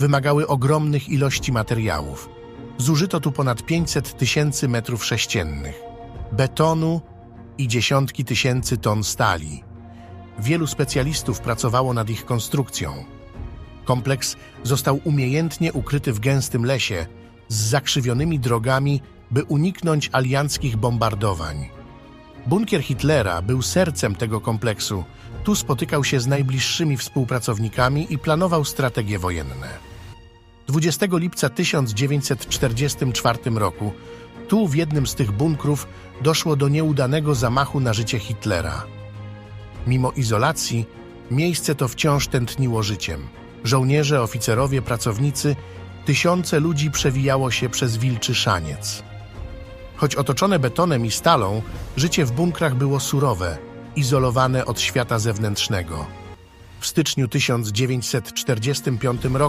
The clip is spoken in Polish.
wymagały ogromnych ilości materiałów. Zużyto tu ponad 500 tysięcy metrów sześciennych, betonu i dziesiątki tysięcy ton stali. Wielu specjalistów pracowało nad ich konstrukcją. Kompleks został umiejętnie ukryty w gęstym lesie z zakrzywionymi drogami, by uniknąć alianckich bombardowań. Bunkier Hitlera był sercem tego kompleksu. Tu spotykał się z najbliższymi współpracownikami i planował strategie wojenne. 20 lipca 1944 roku, tu w jednym z tych bunkrów doszło do nieudanego zamachu na życie Hitlera. Mimo izolacji, miejsce to wciąż tętniło życiem. Żołnierze, oficerowie, pracownicy, tysiące ludzi przewijało się przez wilczy szaniec. Choć otoczone betonem i stalą, życie w bunkrach było surowe, izolowane od świata zewnętrznego. W styczniu 1945 roku